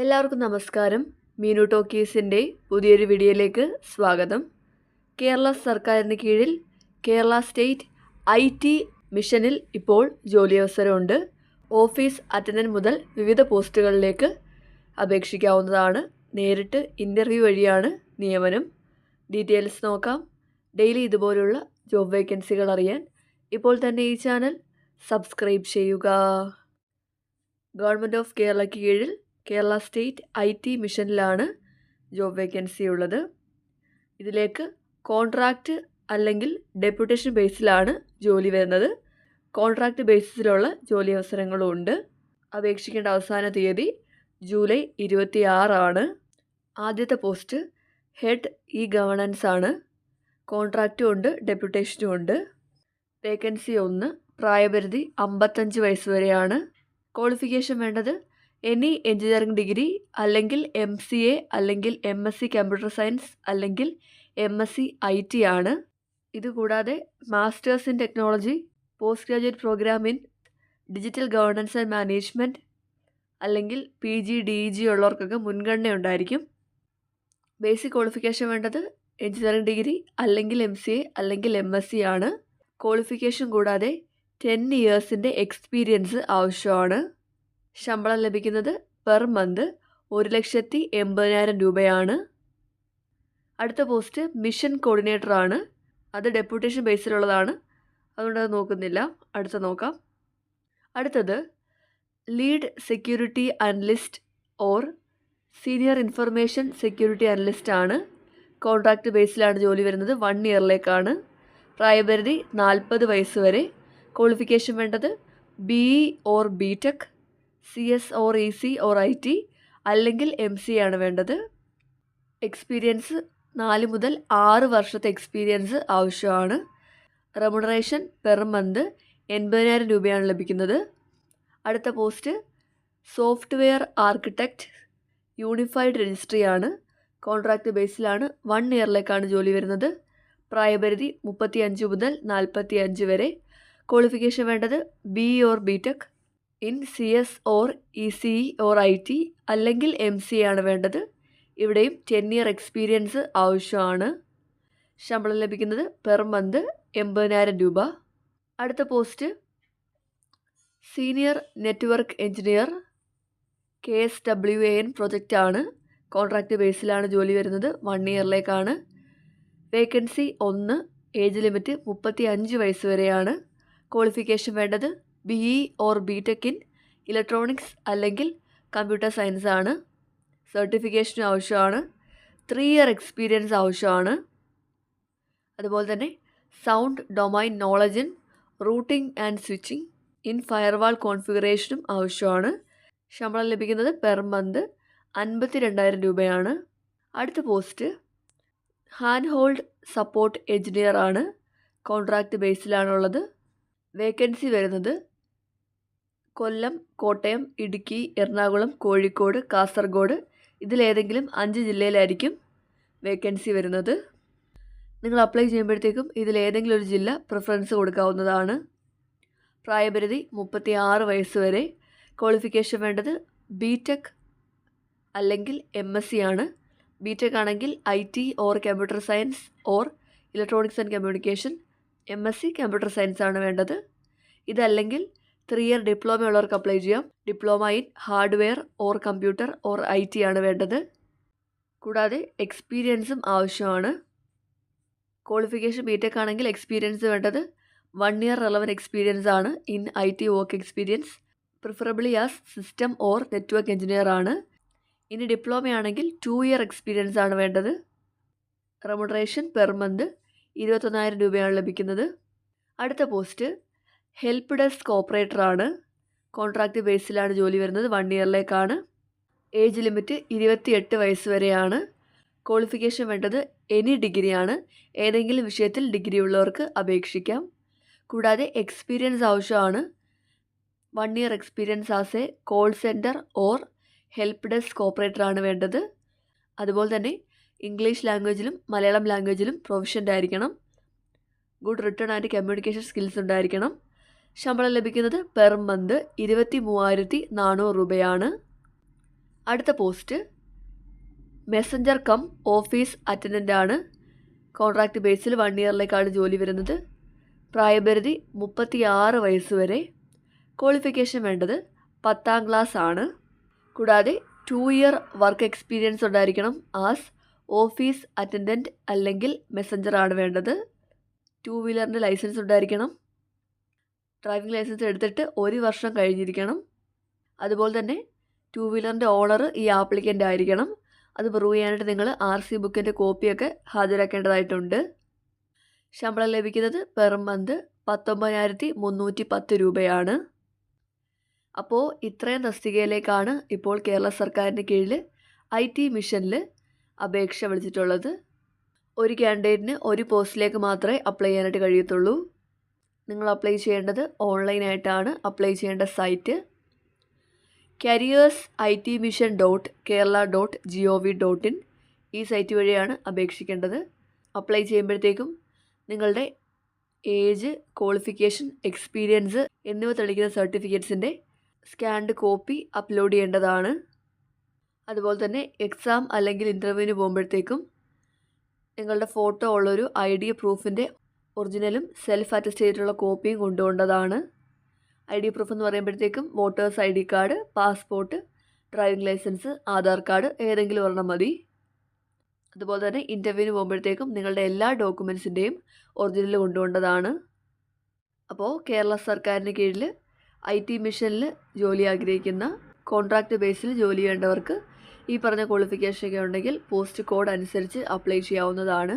എല്ലാവർക്കും നമസ്കാരം. മീനു ടോക്കീസിന്റെ പുതിയൊരു വീഡിയോയിലേക്ക് സ്വാഗതം. കേരള സർക്കാരിന് കീഴിൽ കേരള സ്റ്റേറ്റ് ഐ ടി മിഷനിൽ ഇപ്പോൾ ജോലി അവസരമുണ്ട് ഓഫീസ് അറ്റൻഡന്റ് മുതൽ വിവിധ പോസ്റ്റുകളിലേക്ക് അപേക്ഷിക്കാവുന്നതാണ്. നേരിട്ട് ഇന്റർവ്യൂ വഴിയാണ് നിയമനം. ഡീറ്റെയിൽസ് നോക്കാം. ഡെയിലി ഇതുപോലുള്ള ജോബ് വേക്കൻസികൾ അറിയാൻ ഇപ്പോൾ തന്നെ ഈ ചാനൽ സബ്സ്ക്രൈബ് ചെയ്യുക. ഗവൺമെന്റ് ഓഫ് കേരളയ്ക്ക് കീഴിൽ കേരള സ്റ്റേറ്റ് ഐ ടി മിഷനിലാണ് ജോബ് വേക്കൻസി ഉള്ളത്. ഇതിലേക്ക് കോൺട്രാക്റ്റ് അല്ലെങ്കിൽ ഡെപ്യൂട്ടേഷൻ ബേസിലാണ് ജോലി വരുന്നത്. കോൺട്രാക്റ്റ് ബേസിസിലുള്ള ജോലി അവസരങ്ങളും ഉണ്ട് അപേക്ഷിക്കേണ്ട അവസാന തീയതി ജൂലൈ ഇരുപത്തി ആറാണ് ആദ്യത്തെ പോസ്റ്റ് ഹെഡ് ഇ ഗവണൻസ് ആണ്. കോൺട്രാക്റ്റും ഉണ്ട് ഡെപ്യൂട്ടേഷനും ഉണ്ട്. വേക്കൻസി ഒന്ന് പ്രായപരിധി അമ്പത്തഞ്ച് വയസ്സ് വരെയാണ്. ക്വാളിഫിക്കേഷൻ വേണ്ടത് എനി എഞ്ചിനീയറിംഗ് ഡിഗ്രി അല്ലെങ്കിൽ എം സി എ അല്ലെങ്കിൽ M S C computer science അല്ലെങ്കിൽ M S C I T ആണ്. ഇതുകൂടാതെ masters in technology post graduate program in digital governance and management അല്ലെങ്കിൽ പി ജി ഡി ജി ഉള്ളവർക്കൊക്കെ മുൻഗണന ഉണ്ടായിരിക്കും. Basic qualification വേണ്ടത് എഞ്ചിനീയറിംഗ് ഡിഗ്രി അല്ലെങ്കിൽ എം സി എ അല്ലെങ്കിൽ എം എസ് സി ആണ്. ക്വാളിഫിക്കേഷൻ കൂടാതെ ടെൻ ഇയേഴ്സിന്റെ എക്സ്പീരിയൻസ് ആവശ്യമാണ്. ശമ്പളം ലഭിക്കുന്നത് പെർ മന്ത് ഒരു ലക്ഷത്തി എൺപതിനായിരം രൂപയാണ്. അടുത്ത പോസ്റ്റ് മിഷൻ കോർഡിനേറ്റർ ആണ് അത് ഡെപ്യൂട്ടേഷൻ ബേസിലുള്ളതാണ്. അതുകൊണ്ട് അത് നോക്കുന്നില്ല. അടുത്ത നോക്കാം. അടുത്തത് lead security analyst or senior information security analyst ആണ്. കോൺട്രാക്റ്റ് ബേസിലാണ് ജോലി വരുന്നത്. വൺ ഇയറിലേക്കാണ്. പ്രായപരിധി നാൽപ്പത് വയസ്സ് വരെ. ക്വാളിഫിക്കേഷൻ വേണ്ടത് B or B tech. C S or E C or I T അല്ലെങ്കിൽ എം സി ആണ് വേണ്ടത്. എക്സ്പീരിയൻസ് നാല് മുതൽ ആറ് വർഷത്തെ എക്സ്പീരിയൻസ് ആവശ്യമാണ്. റെമുണറേഷൻ പെർ മന്ത് എൺപതിനായിരം രൂപയാണ് ലഭിക്കുന്നത്. അടുത്ത post software architect unified registry ആണ്. കോൺട്രാക്റ്റ് ബേസിലാണ് വൺ ഇയറിലേക്കാണ് ജോലി വരുന്നത്. പ്രായപരിധി മുപ്പത്തി അഞ്ച് മുതൽ നാൽപ്പത്തി അഞ്ച് വരെ. ക്വാളിഫിക്കേഷൻ വേണ്ടത് B or B tech in C S or E C or I T അല്ലെങ്കിൽ എം സി ആണ് വേണ്ടത്. ഇവിടെയും ടെൻ ഇയർ എക്സ്പീരിയൻസ് ആവശ്യമാണ്. ശമ്പളം ലഭിക്കുന്നത് പെർ മന്ത് എൺപതിനായിരം രൂപ. അടുത്ത post senior network engineer K S W A N പ്രൊജക്റ്റാണ് contract ബേസിലാണ് ജോലി വരുന്നത്. വൺ ഇയറിലേക്കാണ് വേക്കൻസി ഒന്ന് ഏജ് ലിമിറ്റ് മുപ്പത്തി അഞ്ച് വയസ്സ് വരെയാണ്. ക്വാളിഫിക്കേഷൻ വേണ്ടത്. B E or B tech in electronics അല്ലെങ്കിൽ കമ്പ്യൂട്ടർ സയൻസ് ആണ്. സർട്ടിഫിക്കേഷൻ ആവശ്യമാണ്. ത്രീ ഇയർ എക്സ്പീരിയൻസ് ആവശ്യമാണ്. അതുപോലെ തന്നെ sound domain knowledge in routing and switching in firewall കോൺഫിഗറേഷനും ആവശ്യമാണ്. ശമ്പളം ലഭിക്കുന്നത് പെർ മന്ത് അൻപത്തി രണ്ടായിരം രൂപയാണ്. അടുത്ത post hand hold support engineer ആണ് കോൺട്രാക്റ്റ് ബേസിലാണുള്ളത് വേക്കൻസി വരുന്നത് കൊല്ലം കോട്ടയം ഇടുക്കി എറണാകുളം കോഴിക്കോട് കാസർഗോഡ് ഇതിലേതെങ്കിലും അഞ്ച് ജില്ലയിലായിരിക്കും വേക്കൻസി വരുന്നത്. നിങ്ങൾ അപ്ലൈ ചെയ്യുമ്പോഴത്തേക്കും ഇതിലേതെങ്കിലും ഒരു ജില്ല പ്രിഫറൻസ് കൊടുക്കാവുന്നതാണ്. പ്രായപരിധി മുപ്പത്തി ആറ് വയസ്സ് വരെ. ക്വാളിഫിക്കേഷൻ വേണ്ടത് ബി ടെക് അല്ലെങ്കിൽ എം എസ് സി ആണ്. ബി ടെക് ആണെങ്കിൽ I T or computer science or electronics and communication M S C computer science ആണ് വേണ്ടത്. ഇതല്ലെങ്കിൽ ത്രീ ഇയർ ഡിപ്ലോമ ഉള്ളവർക്ക് അപ്ലൈ ചെയ്യാം. Diploma in hardware or computer or I T ആണ് വേണ്ടത്. കൂടാതെ എക്സ്പീരിയൻസും ആവശ്യമാണ്. ക്വാളിഫിക്കേഷൻ ബി ടെക് ആണെങ്കിൽ എക്സ്പീരിയൻസ് വേണ്ടത് വൺ ഇയർ റെലവൻ എക്സ്പീരിയൻസ് ആണ്. In I T work experience preferably as system or network engineer ആണ്. ഇനി ഡിപ്ലോമ ആണെങ്കിൽ ടു ഇയർ എക്സ്പീരിയൻസ് ആണ് വേണ്ടത്. റെമുണറേഷൻ പെർ മന്ത് ഇരുപത്തൊന്നായിരം രൂപയാണ് ലഭിക്കുന്നത്. അടുത്ത പോസ്റ്റ് ഹെൽപ്പ് ഡെസ്ക് ഓപ്പറേറ്ററാണ് കോൺട്രാക്റ്റ് ബേസിലാണ് ജോലി വരുന്നത്. വൺ ഇയറിലേക്കാണ് ഏജ് ലിമിറ്റ് ഇരുപത്തിയെട്ട് വയസ്സ് വരെയാണ്. ക്വാളിഫിക്കേഷൻ വേണ്ടത് എനി ഡിഗ്രിയാണ് ഏതെങ്കിലും വിഷയത്തിൽ ഡിഗ്രി ഉള്ളവർക്ക് അപേക്ഷിക്കാം. കൂടാതെ എക്സ്പീരിയൻസ് ആവശ്യമാണ്. One year experience as a call center or help desk ഓപ്പറേറ്ററാണ് വേണ്ടത്. അതുപോലെ തന്നെ ഇംഗ്ലീഷ് ലാംഗ്വേജിലും മലയാളം ലാംഗ്വേജിലും പ്രൊഫഷന്റ് ആയിരിക്കണം. Good written and communication skills ഉണ്ടായിരിക്കണം. ശമ്പളം ലഭിക്കുന്നത് പെർ മന്ത് ഇരുപത്തി മൂവായിരത്തി നാനൂറ് രൂപയാണ്. അടുത്ത post. Messenger cum office attendant ആണ്. കോൺട്രാക്റ്റ് ബേസിൽ വൺ ഇയറിലേക്കാണ് ജോലി വരുന്നത്. പ്രായപരിധി മുപ്പത്തി ആറ് വയസ്സ് വരെ. ക്വാളിഫിക്കേഷൻ വേണ്ടത് പത്താം ക്ലാസ് ആണ്. കൂടാതെ ടു ഇയർ വർക്ക് എക്സ്പീരിയൻസ് ഉണ്ടായിരിക്കണം ആസ് ഓഫീസ് അറ്റൻഡന്റ് അല്ലെങ്കിൽ മെസ്സഞ്ചറാണ് വേണ്ടത്. ടു വീലറിന്റെ ലൈസൻസ് ഉണ്ടായിരിക്കണം. ഡ്രൈവിംഗ് ലൈസൻസ് എടുത്തിട്ട് ഒരു വർഷം കഴിഞ്ഞിരിക്കണം. അതുപോലെ തന്നെ ടു വീലറിന്റെ ഓണർ ഈ ആപ്ലിക്കന്റ് ആയിരിക്കണം. അത് പ്രൂവ് ചെയ്യാനായിട്ട് നിങ്ങൾ ആർ സി ബുക്കിന്റെ കോപ്പിയൊക്കെ ഹാജരാക്കേണ്ടതായിട്ടുണ്ട്. ശമ്പളം ലഭിക്കുന്നത് പെർ മന്ത് പത്തൊമ്പതിനായിരത്തി മുന്നൂറ്റി പത്ത് രൂപയാണ്. അപ്പോൾ ഇത്രയും തസ്തികയിലേക്കാണ് ഇപ്പോൾ കേരള സർക്കാരിന്റെ കീഴിൽ ഐ ടി മിഷനിൽ അപേക്ഷ വിളിച്ചിട്ടുള്ളത്. ഒരു ക്യാൻഡിഡേറ്റിന് ഒരു പോസ്റ്റിലേക്ക് മാത്രമേ അപ്ലൈ ചെയ്യാനായിട്ട് കഴിയത്തുള്ളൂ. നിങ്ങൾ അപ്ലൈ ചെയ്യേണ്ടത് ഓൺലൈനായിട്ടാണ് അപ്ലൈ ചെയ്യേണ്ട site careers I T mission dot Kerala dot G O V dot in ഈ സൈറ്റ് വഴിയാണ് അപേക്ഷിക്കേണ്ടത്. അപ്ലൈ ചെയ്യുമ്പോഴത്തേക്കും നിങ്ങളുടെ ഏജ് ക്വാളിഫിക്കേഷൻ എക്സ്പീരിയൻസ് എന്നിവ തെളിയിക്കുന്ന സർട്ടിഫിക്കറ്റ്സിന്റെ സ്കാൻഡ് കോപ്പി അപ്ലോഡ് ചെയ്യേണ്ടതാണ്. അതുപോലെ തന്നെ എക്സാം അല്ലെങ്കിൽ ഇന്റർവ്യൂവിന് പോകുമ്പോഴത്തേക്കും നിങ്ങളുടെ ഫോട്ടോ ഉള്ളൊരു ഐ ഡി പ്രൂഫിന്റെ ഒറിജിനലും സെൽഫ് അറ്റസ്റ്റ് ചെയ്തിട്ടുള്ള കോപ്പിയും കൊണ്ടുപോകേണ്ടതാണ് ഐ ഡി പ്രൂഫ് എന്ന് പറയുമ്പോഴത്തേക്കും voters I D card passport driving licence Aadhaar card ഏതെങ്കിലും ഒരെണ്ണം മതി. അതുപോലെ തന്നെ ഇന്റർവ്യൂവിന് പോകുമ്പോഴത്തേക്കും നിങ്ങളുടെ എല്ലാ ഡോക്യുമെൻസിന്റെയും ഒറിജിനൽ കൊണ്ടുപോകേണ്ടതാണ് അപ്പോൾ കേരള സർക്കാരിന് കീഴിൽ ഐ ടി മിഷനിൽ ജോലി ആഗ്രഹിക്കുന്ന കോൺട്രാക്റ്റ് ബേസിൽ ജോലി ചെയ്യേണ്ടവർക്ക് ഈ പറഞ്ഞ ക്വാളിഫിക്കേഷനൊക്കെ ഉണ്ടെങ്കിൽ പോസ്റ്റ് കോഡ് അനുസരിച്ച് അപ്ലൈ ചെയ്യാവുന്നതാണ്.